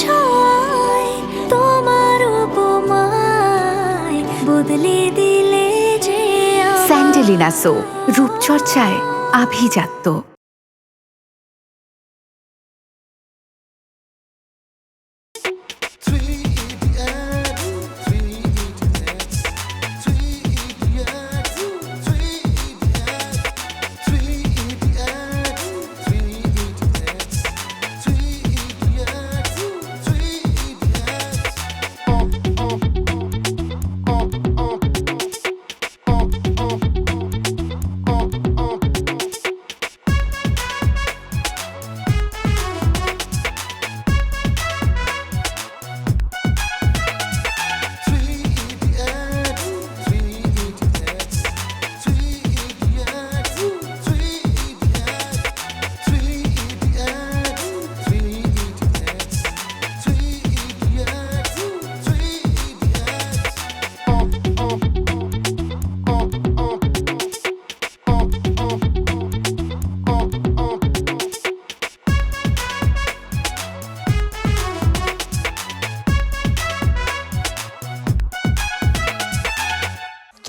ছোঁয়ায় তোমার বদলে দিলে যে। স্যান্ডেলিনা সো রূপচর্চায় আভিজাত্য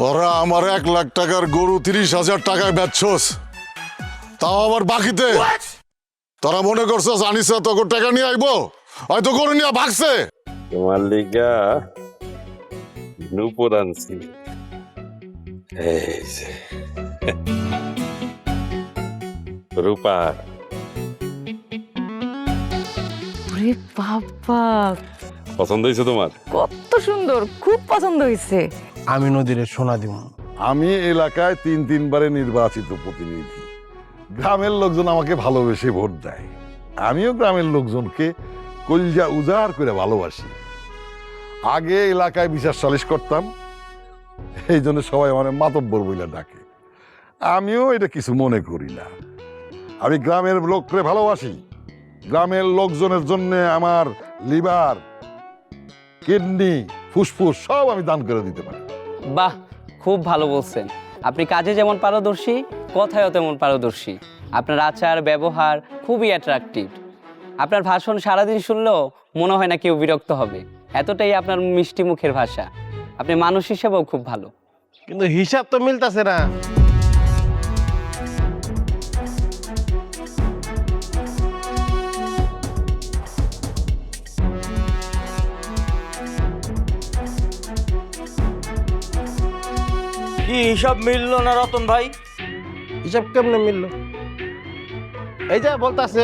তোরা আমার এক লাখ টাকার গরু তিরিশ হাজার টাকায় বেচছস। তাও আবার বাকিতে? তোরা মনে করছস আনিসা তোকে টাকা নিয়ে আইবো? হয়তো গরু নিয়ে ভাগছে? তোমার লিগা নূপুর আনছি। রূপা। ওরে বাবা। পছন্দ হয়েছে তোমার? কত সুন্দর খুব পছন্দ হয়েছে। আমি নদীরে সোনা দিব আমি এলাকায় তিন তিনবারে নির্বাচিত প্রতিনিধি। গ্রামের লোকজন আমাকে ভালোবেসে ভোট দেয়। আমিও গ্রামের লোকজনকে কলজা উজাড় করে ভালোবাসি। আগে এলাকায় বিচার সালিশ করতাম, এই জন্য সবাই আমার মাতব্বর বইলা ডাকে। আমিও এটা কিছু মনে করি না। আমি গ্রামের লোককে ভালোবাসি। গ্রামের লোকজনের জন্য আমার লিভার, কিডনি, ফুসফুস সব আমি দান করে দিতে পারি। বাহ, খুব ভালো বলছেন। আপনি কাজে যেমন পারদর্শী, কথায়ও তেমন পারদর্শী। আপনার আচার, ব্যবহার খুবই অ্যাট্রাকটিভ আপনার ভাষণ সারাদিন শুনলেও মনে হয় না কেউ বিরক্ত হবে। এতটাই আপনার মিষ্টি মুখের ভাষা। আপনি মানুষ হিসেবেও খুব ভালো। কিন্তু হিসাব তো মিলতেছে না। কি হিসাব মিললো না রতন ভাই? হিসাব কেমনে মিললো? এই যে বলতাছে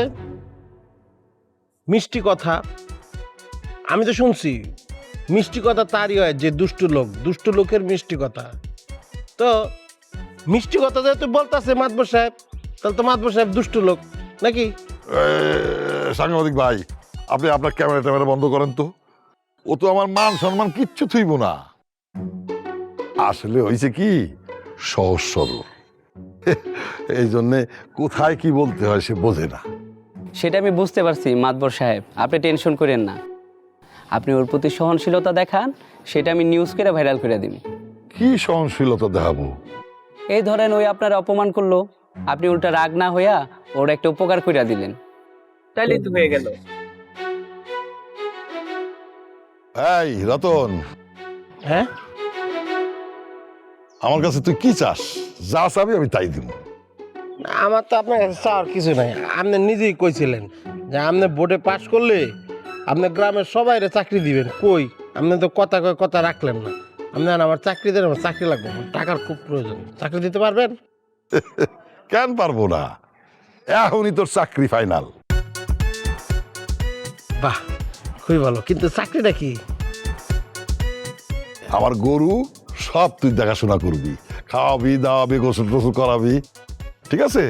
মিষ্টি কথা। আমি তো শুনছি মিষ্টি কথা তারই হয় যে দুষ্টু লোক দুষ্টু লোকের মিষ্টি কথা। তো মিষ্টি কথা যেহেতু বলতাছে মাতবর সাহেব তাহলে তো মাতবর সাহেব দুষ্টু লোক নাকি? সাংবাদিক ভাই আপনি আপনার ক্যামেরা ট্যামেরা বন্ধ করেন তো। ও তো আমার মান সম্মান কিচ্ছু থইব না। আসলে হয়েছে কি? সহজ সরল এই জন্যে কোথায় কি বলতে হয় সে বোঝে না। সেটা আমি বুঝতে পারছি মাতবর সাহেব। আপনি টেনশন করেন না। আপনি ওর প্রতি সহনশীলতা দেখান সেটা আমি নিউজ করে ভাইরাল করে দিন কি সহনশীলতা দেখাবো? এই ধরেন ওই আপনার অপমান করল। আপনি উল্টা রাগ না হইয়া ওর একটা উপকার কইরা দিলেন। তাইলেই তো হয়ে গেল। এই রতন। হ্যাঁ? আমার কাছে তুই কি চাস? যা চাবি আমি তাই দিব। আমার তো আপনার কাছে চাওয়ার কিছু নাই। আপনি নিজেই কইছিলেন যে আপনি বোর্ডে পাশ করলে আপনি গ্রামের সবাইরে চাকরি দিবেন। কই? আপনি তো কথা কয়ে কথা রাখলেন না। আপনি আমার চাকরি দেন আমার চাকরি লাগবে। টাকার খুব প্রয়োজন। চাকরি দিতে পারবেন? কেন পারব না? এখনই তোর চাকরি ফাইনাল বাহ খুবই ভালো। কিন্তু চাকরিটা কি? আমার গরু সব তুই দেখাশোনা করবি। খাওয়াবি দাওয়াবি গোসল টোসল করাবি। ঠিক আছে?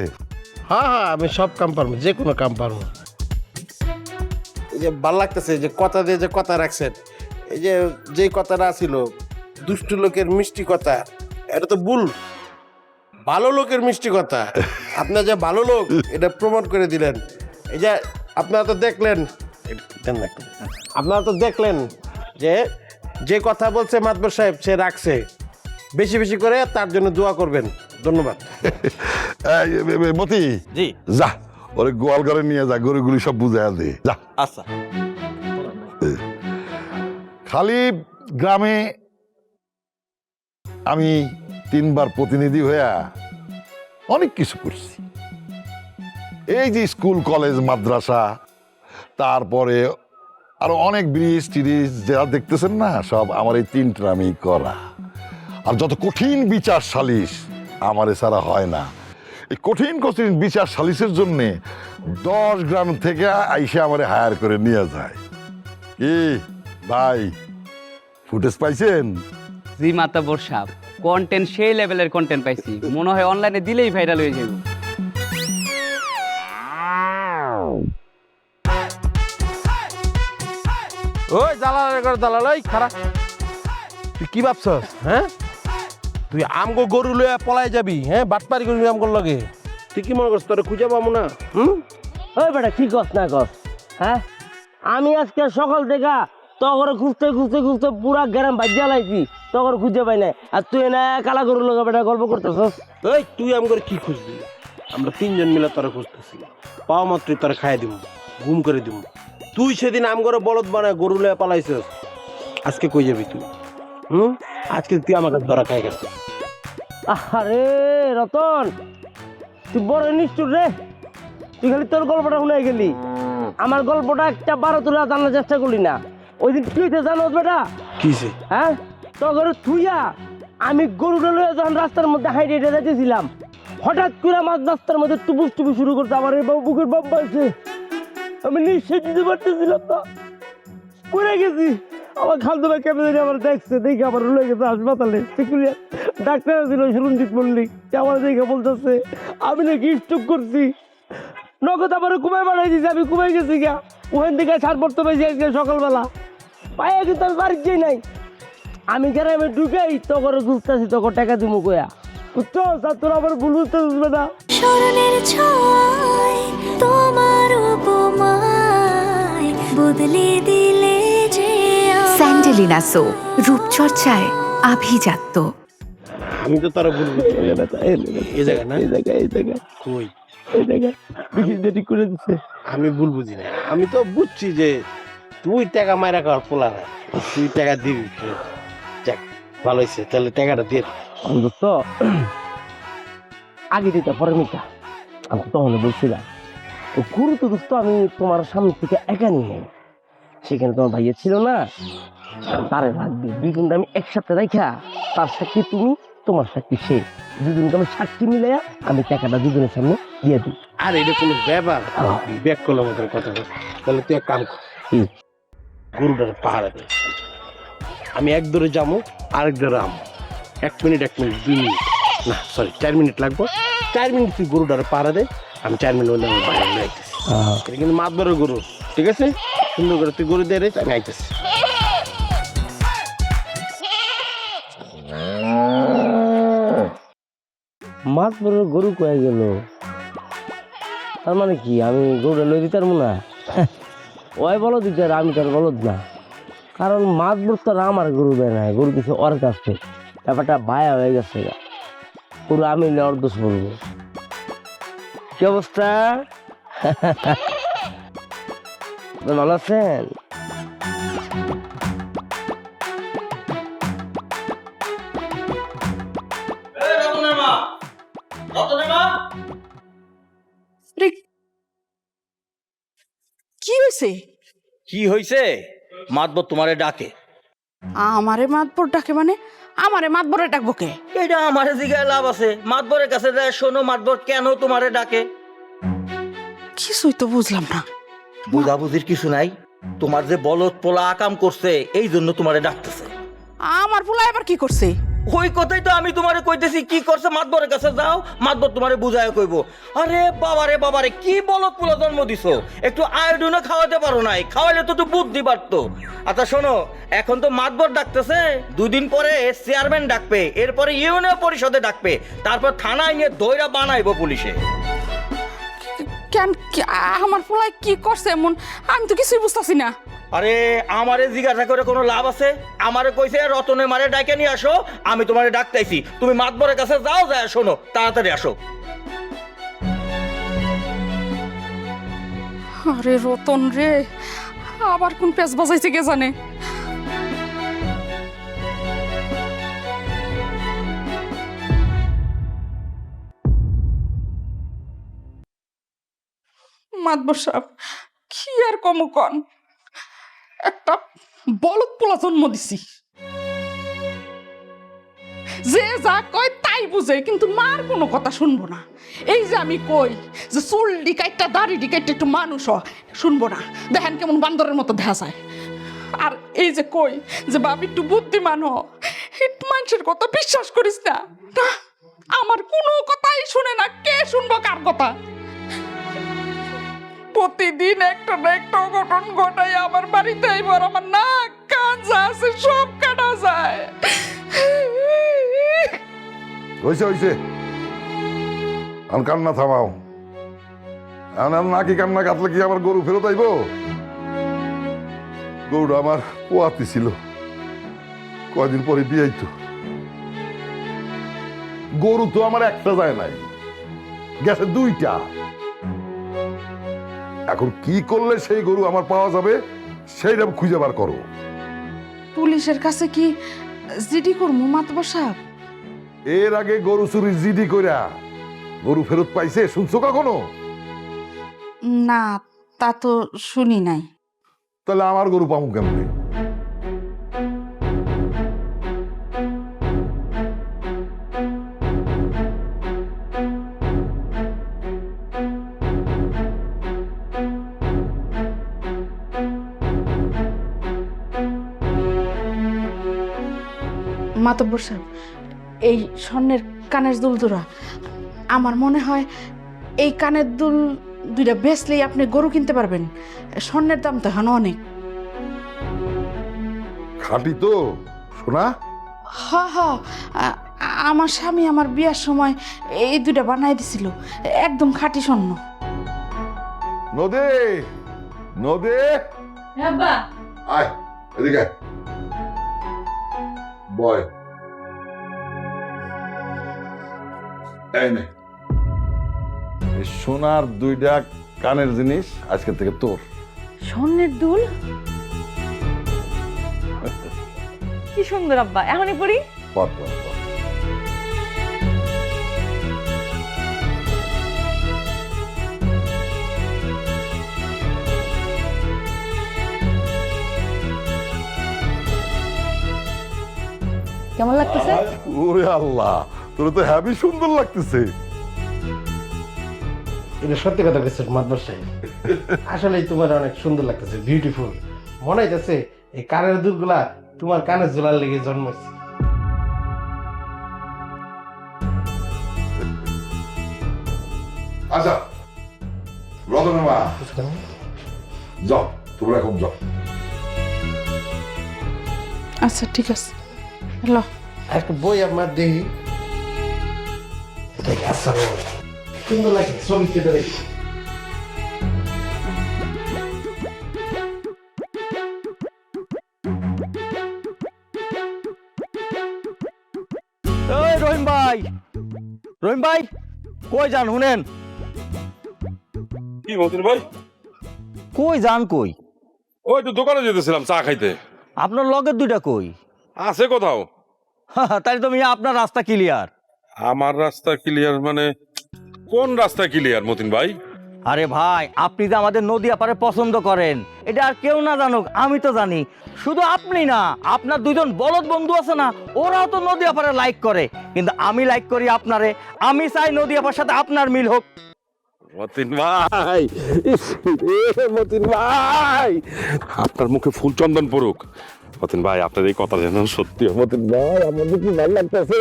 হ্যাঁ হ্যাঁ আমি সব কাম পারব যে কোনো কাম পারব। এই যে ভালো লাগতেছে যে কথা দিয়ে যে কথা রাখছেন এই যে যে কথাটা ছিল দুষ্টু লোকের মিষ্টি কথা এটা তো ভুল। ভালো লোকের মিষ্টি কথা। আপনার যে ভালো লোক এটা প্রমাণ করে দিলেন। এই যে আপনারা তো দেখলেন দেন না একটু। আপনারা তো দেখলেন যে যে কথা বলছে মাতবর সাহেব সে রাখছে। বেশি বেশি করে তার জন্য দোয়া করবেন। ধন্যবাদ। এই, এ, এ, এ, মতি। জি। যা ওরে গোয়াল ঘরে নিয়ে যা গরুগুলি সব বুঝাইয়া দে। যা। আচ্ছা। খালি গ্রামে আমি তিনবার প্রতিনিধি হইয়া অনেক কিছু করছি। এই যে স্কুল কলেজ মাদ্রাসা তারপরে আরও অনেক ব্রিজ টিরিজ যারা দেখতেছেন না, সব আমার এই তিন ট্রামেই করা। আর যত কঠিন বিচার সালিশ আমার এছাড়া হয় না। এই কঠিন কঠিন বিচার সালিশের জন্যে দশ গ্রাম থেকে আইসে আমারে হায়ার করে নিয়ে যায়। কি ভাই, ফুটেজ পাইছেন? জি মাতাবর সাপ কন্টেন্ট সেই লেভেলের কন্টেন্ট পাইছি। মনে হয় অনলাইনে দিলেই ভাইরাল হয়ে যাবে ওই দালাল করে দালাল ওই খারা তুই কি ভাবছস হ্যাঁ? তুই আমগো গরু লইয়া পলাই যাবি হ্যাঁ? বাটপারি করবি আমগোর লগে। তুই কি মনে করছিস তোরে খুঁজে পাবো না? হুম? ওই বেটা কি কস না কস হ্যাঁ? আমি আজকে সকাল থেকে তখন খুঁজতে খুঁজতে খুঁজতে পুরা গ্রাম বাজ্যা লাইছি তখন খুঁজে পাই নাই। আর তুই না কালা গরুর লোক বেটা গল্প করতেছস? ওই তুই আমগোর কি খুঁজবি? আমরা তিনজন মিলে তোরা খুঁজতেছি। পাওয়া মাত্রই তোরা খাই দিব ঘুম করে দিব তুই সেদিন আমগরে বলদ বানায় গরু লইয়া পালাইছস। আজকে কই যাবি তুই? হুম? আজকে তুই আমাকে ধরা খাই গেছিস। আরে রতন তুই বড় নিষ্ঠুর রে। তুই খালি তোর গল্পটা শুনে গেলি। আমার গল্পটা একটা বারো তোরা জানার চেষ্টা করলি না। ওই দিন তুই তো জানো বেটা। কিসে হ্যাঁ? তখন থুইয়া আমি গরুটা লইয়া যখন রাস্তার মধ্যে হাইটে হেঁটে যাইতেছিলাম হঠাৎ করে মাঝ রাস্তার মধ্যে টুপুস টুপু শুরু করতে আমার এই বাবু বুকের বাপ পাইছে আমি নিশ্চয় দিতে পারতেছিলাম না। পড়ে গেছি, আমার খালতো ভাই কেমন জানি আমার দেখছে, দেখে আমার রুলে গেছে হাসপাতালে। চিকুলিয়া ডাক্তার ছিল সুরঞ্জিত মল্লিক সে আমার দেখে বলতেছে, আমি নাকি স্ট্রোক করছি। নগদ আমার কুমায় বানাই দিয়েছে, আমি কুমায় গেছি গা ওখান থেকে পড়তে পারছি আজকে সকালবেলা। পায়ে কিন্তু আমি বাড়ির যাই নাই। আমি গ্রামে ঢুকেই তখন খুঁজতেছি তখন টাকা দিব কয়া। বুঝছ? তোর আবার ভুল বুঝতে না। তোমার বদলে দিলে যে। স্যান্ডেলিনা সো রূপচর্চায় আভিজাত্য। আমি তো তারা বলব এই জায়গা না? এই জায়গায় এই জায়গায়। কই? এই বিকিস ঠিক করে দিচ্ছে। আমি ভুল বুঝি না আমি তো বুঝছি যে তুই টাকা মাইরা খাওয়ার পোলা না। তুই টাকা দিবি যাক ভালো হয়েছে তাহলে টাকাটা দিয়ে দে। অন্তত আগে দিতে পরে মিটা আমি তো তখন বলছিলাম ও গুরু তো দোস্ত আমি তোমার সামনে থেকে একা নিয়ে নেই সেখানে তোমার ভাইয়া ছিল না তারে রাখবি দুজনকে আমি একসাথে রাখা তার সাক্ষী তুমি তোমার সাক্ষী সে। দুজনকে আমি সাক্ষী মিলাইয়া আমি টাকাটা দুজনের সামনে দিয়ে দিই। আর এটা কোনো ব্যাপার? ব্যাক করলাম ওদের কথা তাহলে তুই এক কাম কর? গরুটার পাহাড়ে। আমি এক দূরে যাব আরেক দূরে আমো। এক মিনিট এক মিনিট দুই মিনিট। না সরি চার মিনিট লাগবো। চার মিনিট তুই গরুটার পাহাড়ে দে আমি চার মিনিট আইতেছি কিন্তু মাতবরের গরু ঠিক আছে? সুন্দর করে তুই গরু দিয়ে আমি আইতেছি। মাছ বড় গরু কয়ে গেল? তার মানে কি, আমি গরুটা লই দিতে পারব না? ওই বলো দিতে আর আমি তার বলদ না। কারণ মাছ বড় তো আমার গরু দেয় না, গরু কিছু ওর কাছে ব্যাপারটা বায়া হয়ে গেছে। পুরো আমি নিয়ে ওর দোষ বলব। কি অবস্থা? ভালো আছেন কি হয়েছে কি হইছে মাতবর তোমারে ডাকে আমারে মাতবর ডাকে মানে আমারে মাতবরে ডাকবো কে এটা আমার জিগায় লাভ আছে মাতবরের কাছে যায় শোনো মাতবর কেন তোমারে ডাকে কিছুই তো বুঝলাম না বুঝাবুঝির কিছু নাই। তোমার যে বলদ পোলা আকাম করছে এই জন্য তোমারে ডাকতেছে। আমার পোলা এবার কি করছে? ওই কথাই তো আমি তোমারে কইতেছি কি করছে মাতবরের কাছে যাও মাতবর তোমারে বুঝায় কইবো। আরে বাবারে বাবারে কি বলদ পোলা জন্ম দিছো? একটু আয়োডিনও খাওয়াতে পারো নাই খাওয়াইলে তো একটু বুদ্ধি বাড়তো। আচ্ছা শোনো এখন তো মাতবর ডাকতেছে দুদিন পরে চেয়ারম্যান ডাকবে এরপরে ইউনিয়ন পরিষদে ডাকবে তারপর থানায় নিয়ে দইরা বানাইবো পুলিশে। কেন কি- আমার পোলায় কি করছে এমন? আমি তো কিছুই বুঝতেছি না। আরে আমারে জিজ্ঞাসা করে কোনো লাভ আছে? আমারে কইছে রতনে মারে ডাকে নিয়ে আসো আমি তোমারে ডাকতেছি তুমি মাতবরের কাছে যাও যায় শোনো তাড়াতাড়ি আসো। আরে রতন রে আবার কোন পেঁচ বাজাইছে কে জানে? মাতবর কি আর কম একটা বলদ পোলা জন্ম দিছি। যে যা কয় তাই বুঝে কিন্তু মার কোনো কথা শুনব না। এই যে আমি কই যে চুল ডিকাইটটা দাড়ি ডিকাইটটা একটু মানুষ শুনব না। দেখেন কেমন বান্দরের মতো দেখা যায়। আর এই যে কই যে বাবি একটু বুদ্ধিমান হ মানুষের কথা বিশ্বাস করিস না, আমার কোনো কথাই শুনে না। কে শুনব কার কথা? প্রতিদিন একটা না একটা অঘটন ঘটাই আমার বাড়িতে, এবার আমার নাক কান যা আছে, সব কাটা যায়। হয়েছে হয়েছে কান্না থামাও। নাকি কান্না কাটলে কি আমার গরু ফেরত আইব? গরুটা আমার পোয়াতি ছিল। কয়দিন পরে বিয়াই তো গরু তো আমার একটা যায় নাই। গেছে দুইটা। এখন কি করলে সেই গরু আমার পাওয়া যাবে সেইটা খুঁজে বার করো। পুলিশের কাছে কি জিডি করব মাতবর সাহেব? এর আগে গরু চুরি জিডি কইরা গরু ফেরত পাইছে শুনছো কখনো? না তা তো শুনি নাই। তাহলে আমার গরু পাবো কেমনে? মাতব্বর সাহেব এই স্বর্ণের কানের দুল দুরা আমার মনে হয় এই কানের দুল দুইটা বেচলেই আপনি গরু কিনতে পারবেন। স্বর্ণের দাম তো এখন অনেক। খাঁটি তো শোনা হ হ আমার স্বামী আমার বিয়ার সময় এই দুইটা বানাই দিছিল একদম খাঁটি স্বর্ণ। নদে নদে। আয় এদিকে নে এই সোনার দুইটা কানের জিনিস আজকে থেকে তোর। স্বর্ণের দুল? কি সুন্দর আব্বা এখনই পড়ি? পর পর কেমন লাগতেছে? ওরে আল্লাহ তোর তো হ্যাভি সুন্দর লাগতেছে। এটা সত্যি কথা মাতবর সাহেব। আসলেই তোমার অনেক সুন্দর লাগতেছে বিউটিফুল মনে হইতেছে এই কানের দুলগুলা তোমার কানে ঝোলার লেগে জন্মেছে আচ্ছা রতনের মা যাও তোমরা এখন যাও। আচ্ছা ঠিক আছে। হ্যালো একটা বই আমার বই? সুন্দর লাগে ছবি দেখি ওই রহিম ভাই। রহিম ভাই কই যান শুনেন? কি মতিন ভাই? কই যান কই? ওই তো দোকানে যেতেছিলাম চা খাইতে। আপনার লগের দুইটা কই? আছে কোথাও? তাই তো মিয়া আপনার রাস্তা ক্লিয়ার আমার রাস্তা ক্লিয়ার মানে কোন রাস্তা ক্লিয়ার মতিন ভাই? আরে ভাই আপনি যে আমাদের নদী আপারে পছন্দ করেন এটা আর কেউ না জানুক আমি তো জানি। শুধু আপনি না আপনার দুইজন বলদ বন্ধু আছে না ওরাও তো নদী আপারে লাইক করে। কিন্তু আমি লাইক করি আপনারে আমি চাই নদী আপার সাথে আপনার মিল হোক। মতিন ভাই মতিন ভাই আপনার মুখে ফুল চন্দন পড়ুক। মতিন ভাই আপনার এই কথা যেন সত্যি মতিন ভাই আমার কি ভালো লাগতেছে।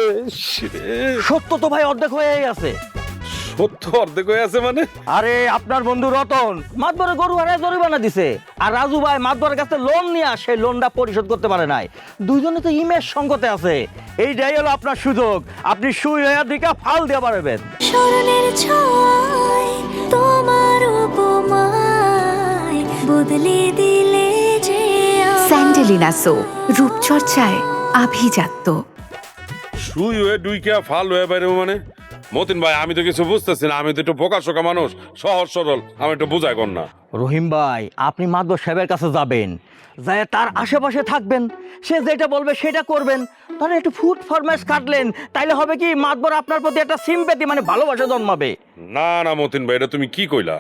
সত্য তো ভাই অর্ধেক হয়েই আছে। সত্য অর্ধেক হয়ে আছে মানে? আরে আপনার বন্ধু রতন মাতবরে গরু হারায় জরিমানা দিছে। আর রাজু ভাই মাতবরের কাছে লোন নিয়ে সেই লোনটা পরিশোধ করতে পারে নাই। দুইজনে তো ইমেজ সঙ্গতে আছে। এইটাই হলো আপনার সুযোগ। আপনি সুই হয়ে দিকে ফাল দিয়ে পারবেন স্মরণের ছয় তোমার উপমায় বদলে দিলে। স্যান্ডেলিনা সো রূপচর্চায় আভিজাত্য। সুই হয়ে ডুইকা ফাল হয়ে বাইরে মানে? মতিন ভাই আমি তো কিছু বুঝতেছি না আমি তো একটু বোকা শোকা মানুষ সহজ সরল আমি একটু বুঝাই কর না। রহিম ভাই আপনি মাতবর সাহেবের কাছে যাবেন। যায় তার আশেপাশে থাকবেন সে যেটা বলবে সেটা করবেন। তাহলে একটু ফুড ফরম্যাশ কাটলেন তাইলে হবে কি মাতবর আপনার প্রতি একটা সিম্পেতি মানে ভালোবাসা জন্মাবে। না না মতিন ভাই এটা তুমি কি কইলা?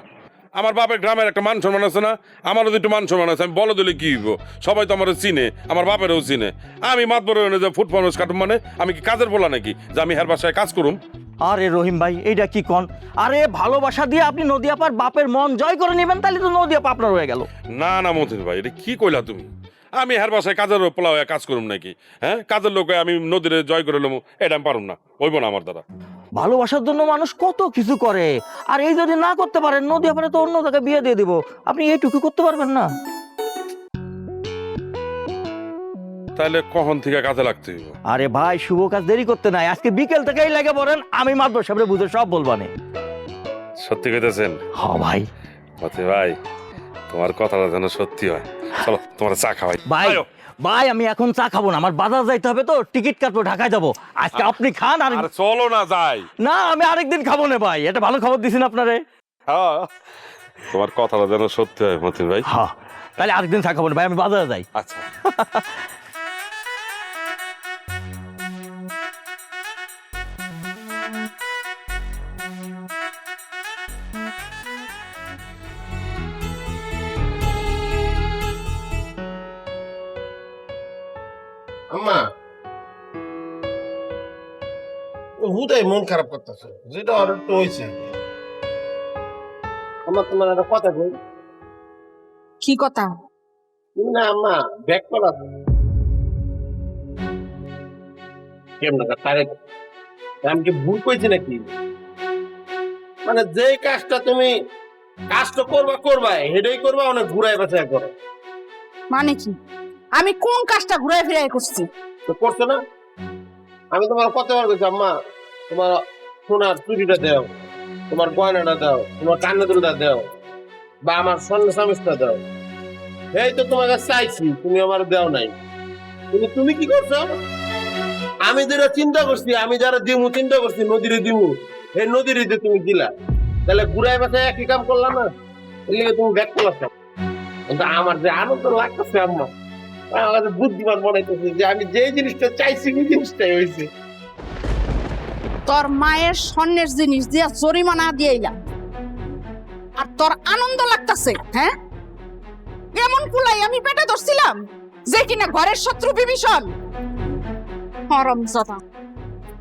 আমার বাপের গ্রামের একটা মান সম্মান আছে না? আমারও তো একটু মান সম্মান আছে আমি বলো দিলে কি হইব? সবাই তো আমার চিনে আমার বাপেরও চিনে। আমি মাতবর যে ফুট মানুষ কাটুম মানে আমি কি কাজের বলা নাকি? যে আমি হের বাসায় কাজ করুম। আরে রহিম ভাই এইটা কি কন? আরে ভালোবাসা দিয়ে আপনি নদী আপার বাপের মন জয় করে নেবেন তাহলে তো নদী আপা আপনার হয়ে গেল। না না মতিন ভাই এটা কি কইলা তুমি? আমি হের বাসায় কাজের পোলা হয়ে কাজ করুম নাকি? হ্যাঁ? কাজের লোক আমি নদীরে জয় করে লমু এটা আমি পারুম না হইব না আমার দ্বারা। ভালোবাসার জন্য মানুষ কত কিছু করে। আর এই যদি না করতে পারেন নদী আপারে তো অন্য জায়গায় বিয়ে দিয়ে দিব। আপনি এইটুকু করতে পারবেন না। তাহলে কখন থেকে কাজে লাগতে হইব? আরে ভাই শুভ কাজ দেরি করতে নাই। আজকে বিকেল থেকেই লেগে পড়েন আমি মাত্র সামনে বুঝে সব বলবানে সত্যি কইতেছেন? হ ভাই। মতি ভাই তোমার কথাটা যেন সত্যি হয়। চলো তোমার চা খাওয়াই। ভাই। ভাই আমি এখন চা খাব না আমার বাজার যাইতে হবে তো টিকিট কাটবো ঢাকায় যাব। আজকে আপনি খান আর আরে চলো না যাই। না আমি আরেকদিন খাব না ভাই এটা ভালো খবর দিছেন আপনারে। হ্যাঁ তোমার কথাটা যেন সত্যি হয় মতিন ভাই। হ্যাঁ তাহলে আরেকদিন চা খাব না ভাই আমি বাজারে যাই। আচ্ছা। হুদাই মন খারাপ করতেছে। যেটা অর্ডার তো হয়েছে। আমার তোমার একটা কথা কই? কি কথা? না আম্মা ব্যাক করা। কেমন তারে আমি কি ভুল কইছি নাকি? মানে যে কাজটা তুমি কাজটা করবা করবা হেডেই করবা অনেক ঘুরাই বাছাই করো। মানে কি? আমি কোন কাজটা ঘুরে ফিরে করছি? তো করছ না? আমি তোমার কতবার কইছি আম্মা। তোমার সোনার চুরিটা দাও, তোমার গয়নাটা দাও, তোমার কান্না দুলটা দাও, বা আমার স্বর্ণ সামিসটা দাও। এই তো তোমাকে চাইছি, তুমি আমার দেও নাই। কিন্তু তুমি কি করছ? আমি যেটা চিন্তা করছি, আমি যারা দিমু, চিন্তা করছি, নদীরে দিমু, এই নদীরে যে তুমি দিলা। তাহলে ঘুরাই বাসায় একই কাম করলাম না? এলে তুমি ব্যাক করলাম কিন্তু আমার যে আনন্দ লাগতেছে আমার কাছে বুদ্ধিমান মনে হইতেছে যে আমি যে জিনিসটা চাইছি ওই জিনিসটাই হয়েছে তোর মায়ের স্বর্ণের জিনিস দিয়া জরিমানা দিয়ে এলাম আর তোর আনন্দ লাগতাছে হ্যাঁ? এমন কুলাই আমি পেটে ধরছিলাম যে কিনা ঘরের শত্রু বিভীষণ। হরম জাদা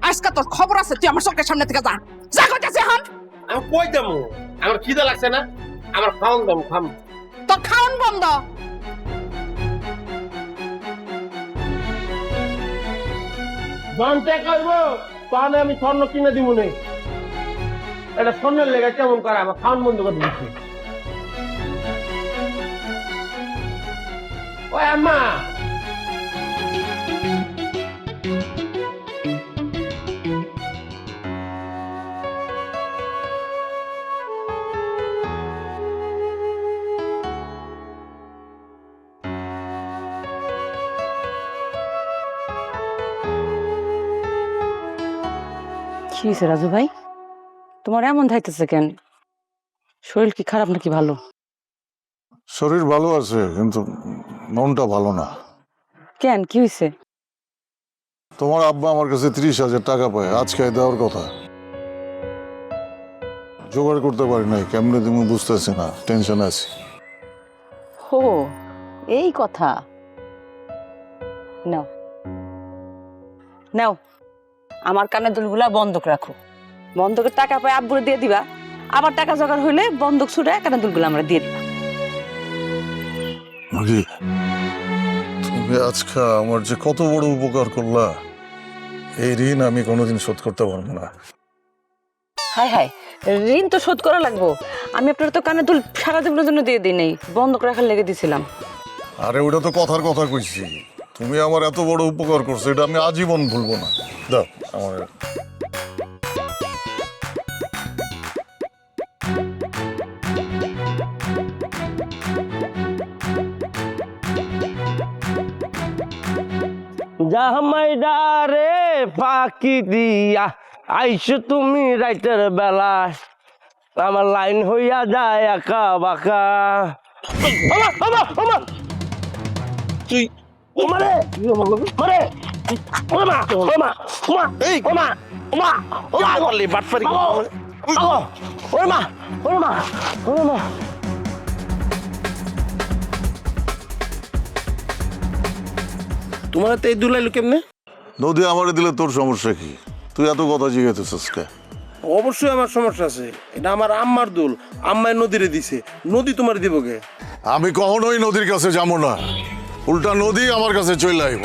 আজকে তোর খবর আছে তুই আমার চোখের সামনে থেকে যা। যা কইতাছে হন আমি কই যাব আমার খিদে লাগছে না? আমার খাওয়ান দাম খাম। তোর খাওন বন্ধ। জানতে করব তাহলে আমি স্বর্ণ কিনে দিব নেই এটা স্বর্ণের লেগে কেমন করে আমার খাওয়ান বন্ধ করে দিচ্ছি ওই আম্মা কি হয়েছে রাজু ভাই। তোমার এমন ধাইতেছে কেন? শরীর কি খারাপ নাকি ভালো? শরীর ভালো আছে কিন্তু মনটা ভালো না। কেন? কি হয়েছে তোমার আব্বা আমার কাছে ত্রিশ হাজার টাকা পায় আজকে দেওয়ার কথা। জোগাড় করতে পারি নাই কেমনে তুমি বুঝতেছি না টেনশন আছি। ও এই কথা। নাও। নাও। আমার কানের দুলগুলা বন্ধক রাখো। বন্ধকের টাকা পায় আব্বুরে দিয়ে দিবা। আবার টাকা জোগাড় হইলে বন্ধক ছুটে কানের দুলগুলো আমরা দিয়ে দিবা। মাগি তুমি আজকে আমার যে কত বড় উপকার করলা এই ঋণ আমি কোনোদিন শোধ করতে পারব না। হাই হাই ঋণ তো শোধ করা লাগবো। আমি আপনার তো কানের দুল সারা জীবনের জন্য দিয়ে দিই নেই বন্ধক রাখার লেগে দিছিলাম। আরে ওটা তো কথার কথা কইছি। তুমি আমার এত বড় উপকার করছ এটা আমি আজীবন ভুলবো না। দাও আমার ডারে ফাঁকি দিয়া আইসো তুমি রাইতের বেলা। আমার লাইন হইয়া যায় একা বাঁকা! তুই ওমারে ওমারে ওমা বাটপারি তোমার তো এই দুলাইলো কেমনে? নদী আমারে দিলে তোর সমস্যা কি? তুই এত কথা জিজ্ঞেস কে অবশ্যই আমার সমস্যা আছে। এটা আমার আম্মার দুল। আম্মায় নদীরে দিছে। নদী তোমার দিব কে আমি কখনোই নদীর কাছে যাব না। উল্টা নদী আমার কাছে চলে আইব।